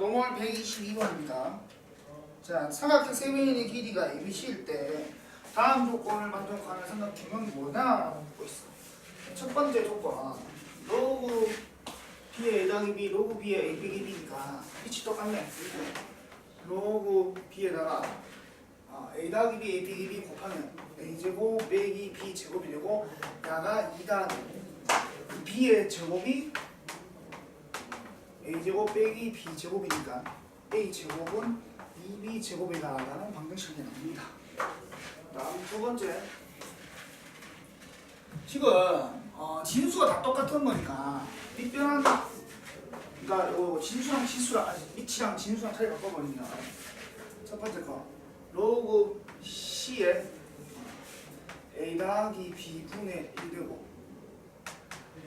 노멀 122번입니다. 자, 삼각형 세 면의 길이가 ABC일 때 다음 조건을 만족하는 삼각형은 뭐냐라고 묻고 있어. 첫 번째 조건, 로그 B의 A 더하기 B, 로그 B의 A 빼기 B니까 위치 똑같네. 로그 B에다가 아, A 더하기 B, A 빼기 B 곱하면 A제곱 빼기 B 제곱이 되고 야가 2단 B의 제곱이 a제곱 빼기 b제곱이니까 a제곱은 2b제곱이다라는 방정식이 나옵니다. 다음 두 번째. 지금 어, 진수가 다 똑같은 거니까 밑변한 그러니까 요 진수랑 치수랑 아니 밑이랑 진수랑 차이 바꿔버리면 첫 번째 거. 로그 c에 a 더하기 b 분의 1 되고.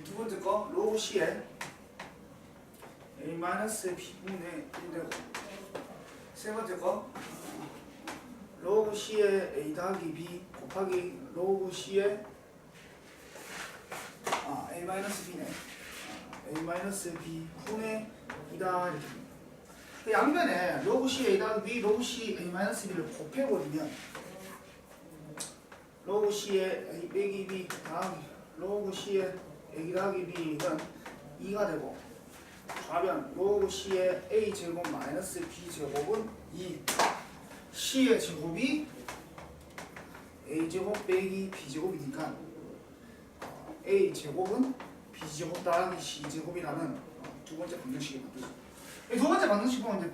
두 번째 거. 로그 c에 a 마이너스 b분의 1 되고 세 번째 거 로그 c의 a 더하기 b 곱하기 로그 c의 아 a 마이너스 b네 아, a 마이너스 b 분의 2다 이렇게. 그 양면에 로그 c a 더하기 b 로그 c a 마이너스 b를 곱해버리면 로그 c의 a 빼기 b 더하기 로그 c의 a 더하기 b는 2가 되고 좌변 로그 C의 A 제곱 마이너스 B 제곱은 2 C의 제곱이 A 제곱 빼기 B 제곱이니까 어, A 제곱은 B 제곱 더하기 C 제곱이라는 어, 두 번째 방정식이 만들죠. 이두 번째 방정식 보면 이제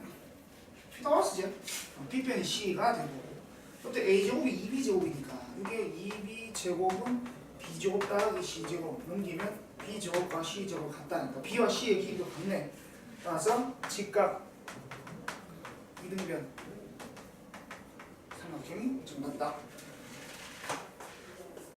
피타고라스지 어, B편이 C가 되고 그때 A 제곱이 2B 제곱이니까 이게 2B 제곱은 B 제곱 더하기 C 제곱 넘기면 B 제곱과 C 제곱 같다니까 B와 C의 길이도 같네. 따라서 직각 이등변 삼각형이 정답이다.